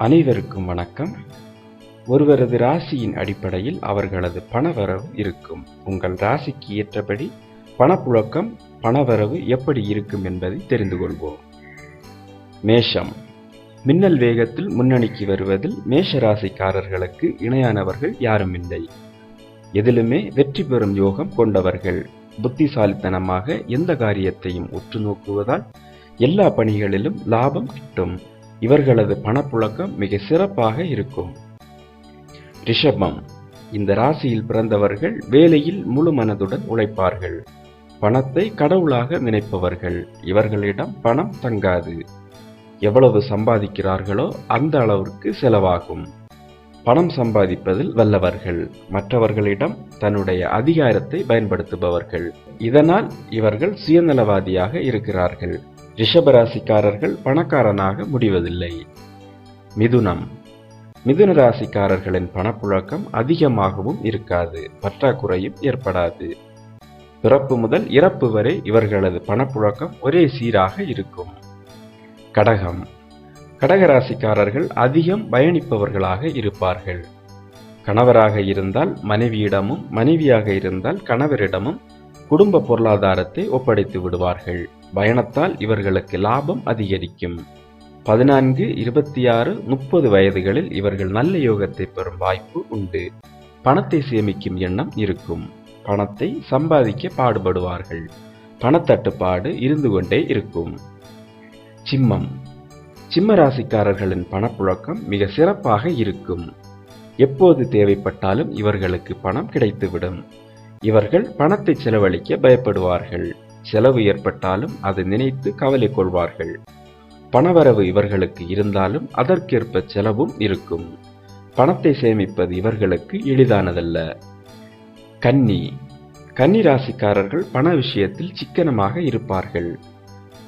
அனைவருக்கும் வணக்கம். ஒருவரது ராசியின் அடிப்படையில் அவர்களது பணவரவு இருக்கும். உங்கள் ராசிக்கு ஏற்றபடி பணப்புழக்கம் பணவரவு எப்படி இருக்கும் என்பதை தெரிந்து கொள்வோம். மேஷம். மின்னல் வேகத்தில் முன்னணிக்கு வருவதில் மேஷ ராசிக்காரர்களுக்கு இணையானவர்கள் யாரும் இல்லை. எதிலுமே வெற்றி பெறும் யோகம் கொண்டவர்கள். புத்திசாலித்தனமாக எந்த காரியத்தையும் உற்று நோக்குவதால் எல்லா பணிகளிலும் லாபம் கிட்டும். இவர்களது பணப்புழக்கம் மிக சிறப்பாக இருக்கும். ரிஷபம். இந்த ராசியில் பிறந்தவர்கள் வேலையில் முழு மனதுடன் உழைப்பார்கள். பணத்தை கடவுளாக நினைப்பவர்கள். இவர்களிடம் பணம் தங்காது. எவ்வளவு சம்பாதிக்கிறார்களோ அந்த அளவிற்கு செலவாகும். பணம் சம்பாதிப்பதில் வல்லவர்கள். மற்றவர்களிடம் தன்னுடைய அதிகாரத்தை பயன்படுத்துபவர்கள். இதனால் இவர்கள் சுயநலவாதியாக இருக்கிறார்கள். ரிஷபராசிக்காரர்கள் பணக்காரனாக முடிவதில்லை. மிதுனம். மிதுன ராசிக்காரர்களின் பணப்புழக்கம் அதிகமாகவும் இருக்காது. பற்றாக்குறையும் ஏற்படாது. பிறப்பு முதல் இறப்பு வரை இவர்களது பணப்புழக்கம் ஒரே சீராக இருக்கும். கடகம். கடகராசிக்காரர்கள் அதிகம் பயணிப்பவர்களாக இருப்பார்கள். கணவராக இருந்தால் மனைவியிடமும் மனைவியாக இருந்தால் கணவரிடமும் குடும்ப பொருளாதாரத்தை ஒப்படைத்து விடுவார்கள். பயணத்தால் இவர்களுக்கு லாபம் அதிகரிக்கும். பதினான்கு இருபத்தி ஆறு முப்பது வயதுகளில் இவர்கள் நல்ல யோகத்தை பெறும் வாய்ப்பு உண்டு. பணத்தை சேமிக்கும் எண்ணம் இருக்கும். பணத்தை சம்பாதிக்க பாடுபடுவார்கள். பணத்தட்டுப்பாடு இருந்து கொண்டே இருக்கும். சிம்மம். சிம்ம ராசிக்காரர்களின் பணப்புழக்கம் மிக சிறப்பாக இருக்கும். எப்போது தேவைப்பட்டாலும் இவர்களுக்கு பணம் கிடைத்துவிடும். இவர்கள் பணத்தை செலவழிக்க பயப்படுவார்கள். செலவு ஏற்பட்டாலும் அதை நினைத்து கவலை கொள்வார்கள். பணவரவு இவர்களுக்கு இருந்தாலும் அதற்கேற்ப செலவும் இருக்கும். பணத்தை சேமிப்பது இவர்களுக்கு எளிதானதல்ல. கன்னி. கன்னி ராசிக்காரர்கள் பண விஷயத்தில் சிக்கனமாக இருப்பார்கள்.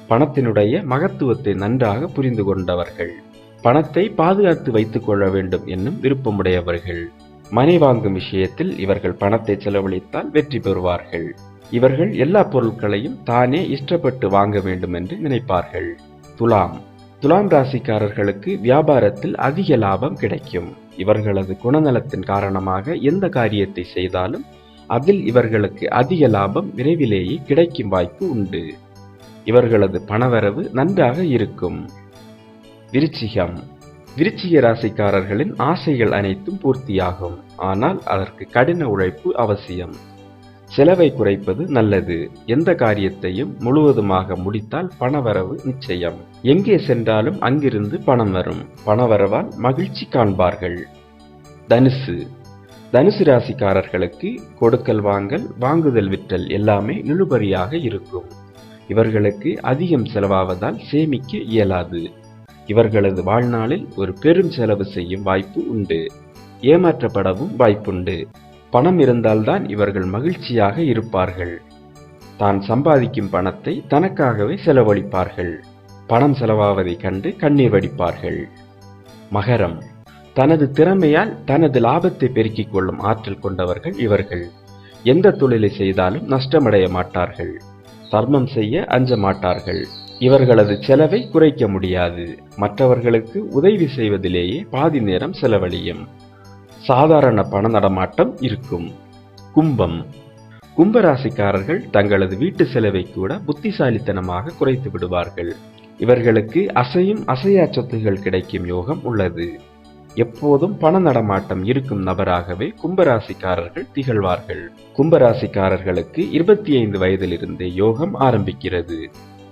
பணத்தினுடைய மகத்துவத்தை நன்றாக புரிந்து கொண்டவர்கள். பணத்தை பாதுகாத்து வைத்துக் கொள்ள வேண்டும் என்னும் விருப்பமுடையவர்கள். மனை வாங்கும் விஷயத்தில் இவர்கள் பணத்தை செலவழித்தால் வெற்றி பெறுவார்கள். இவர்கள் எல்லா பொருட்களையும் தானே இஷ்டப்பட்டு வாங்க வேண்டும் என்று நினைப்பார்கள். துலாம். துலாம் ராசிக்காரர்களுக்கு வியாபாரத்தில் அதிக லாபம் கிடைக்கும். இவர்களது குணநலத்தின் காரணமாக எந்த காரியத்தை செய்தாலும் அதில் இவர்களுக்கு அதிக லாபம் விரைவிலேயே கிடைக்கும் வாய்ப்பு உண்டு. இவர்களது பணவரவு நன்றாக இருக்கும். விருச்சிகம். விருச்சிக ராசிக்காரர்களின் ஆசைகள் அனைத்தும் பூர்த்தியாகும். ஆனால் அதற்கு கடின உழைப்பு அவசியம். செலவை குறைப்பது நல்லது. எந்த காரியத்தையும் முழுவதுமாக முடித்தால் பணவரவு நிச்சயம். எங்கே சென்றாலும் அங்கிருந்து பணம் வரும். பணவரவால் மகிழ்ச்சி காண்பார்கள். தனுசு. தனுசு ராசிக்காரர்களுக்கு கொடுக்கல் வாங்கல் வாங்குதல் விற்றல் எல்லாமே நிலுபரியாக இருக்கும். இவர்களுக்கு அதிகம் செலவாவதால் சேமிக்க இயலாது. இவர்களது வாழ்நாளில் ஒரு பெரும் செலவு செய்யும் வாய்ப்பு உண்டு. ஏமாற்றப்படவும் வாய்ப்புண்டு. பணம் இருந்தால்தான் இவர்கள் மகிழ்ச்சியாக இருப்பார்கள். தான் சம்பாதிக்கும் பணத்தை தனக்காகவே செலவழிப்பார்கள். பணம் செலவாவதைக் கண்டு கண்ணீர் வடிப்பார்கள். மகரம். தனது திறமையால் தனது லாபத்தை பெருக்கிக் கொள்ளும் ஆற்றல் கொண்டவர்கள் இவர்கள். எந்த தொழிலை செய்தாலும் நஷ்டமடைய மாட்டார்கள். தர்மம் செய்ய அஞ்ச மாட்டார்கள். இவர்களது செலவை குறைக்க முடியாது. மற்றவர்களுக்கு உதவி செய்வதிலேயே பாதி நேரம் செலவழியும். சாதாரண பண நடமாட்டம் இருக்கும். கும்பம். கும்பராசிக்காரர்கள் தங்களது வீட்டு செலவை கூட புத்திசாலித்தனமாக குறைத்து விடுவார்கள். இவர்களுக்கு அசையும் அசையா சொத்துகள் கிடைக்கும் யோகம் உள்ளது. எப்போதும் பண நடமாட்டம் இருக்கும் நபராகவே கும்பராசிக்காரர்கள் திகழ்வார்கள். கும்பராசிக்காரர்களுக்கு இருபத்தி ஐந்து வயதிலிருந்தே யோகம் ஆரம்பிக்கிறது.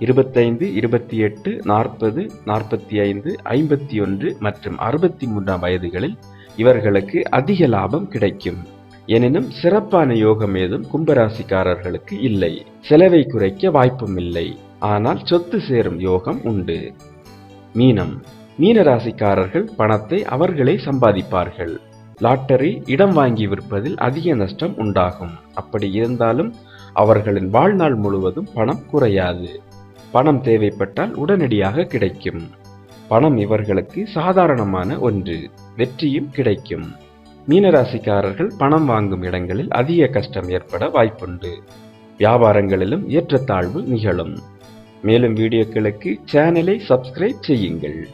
இருபத்தைந்து இருபத்தி எட்டு நாற்பது நாற்பத்தி ஐந்து ஐம்பத்தி ஒன்று மற்றும் அறுபத்தி மூன்றாம் வயதுகளில் இவர்களுக்கு அதிக லாபம் கிடைக்கும். எனினும் சிறப்பான யோகம் ஏதும் கும்பராசிக்காரர்களுக்கு இல்லை. செலவை குறைக்க வாய்ப்பும் இல்லை. ஆனால் சொத்து சேரும் யோகம் உண்டு. மீனம். மீனராசிக்காரர்கள் பணத்தை அவர்களே சம்பாதிப்பார்கள். லாட்டரி இடம் வாங்கி விற்பதில் அதிக நஷ்டம் உண்டாகும். அப்படி இருந்தாலும் அவர்களின் வாழ்நாள் முழுவதும் பணம் குறையாது. பணம் தேவைப்பட்டால் உடனடியாக கிடைக்கும். பணம் இவர்களுக்கு சாதாரணமான ஒன்று வெற்றியும் கிடைக்கும். மீனராசிக்காரர்கள் பணம் வாங்கும் இடங்களில் அதிக கஷ்டம் ஏற்பட வாய்ப்புண்டு. வியாபாரங்களிலும் ஏற்றத்தாழ்வு நிகழும். மேலும் வீடியோக்களுக்கு சேனலை சப்ஸ்கிரைப் செய்யுங்கள்.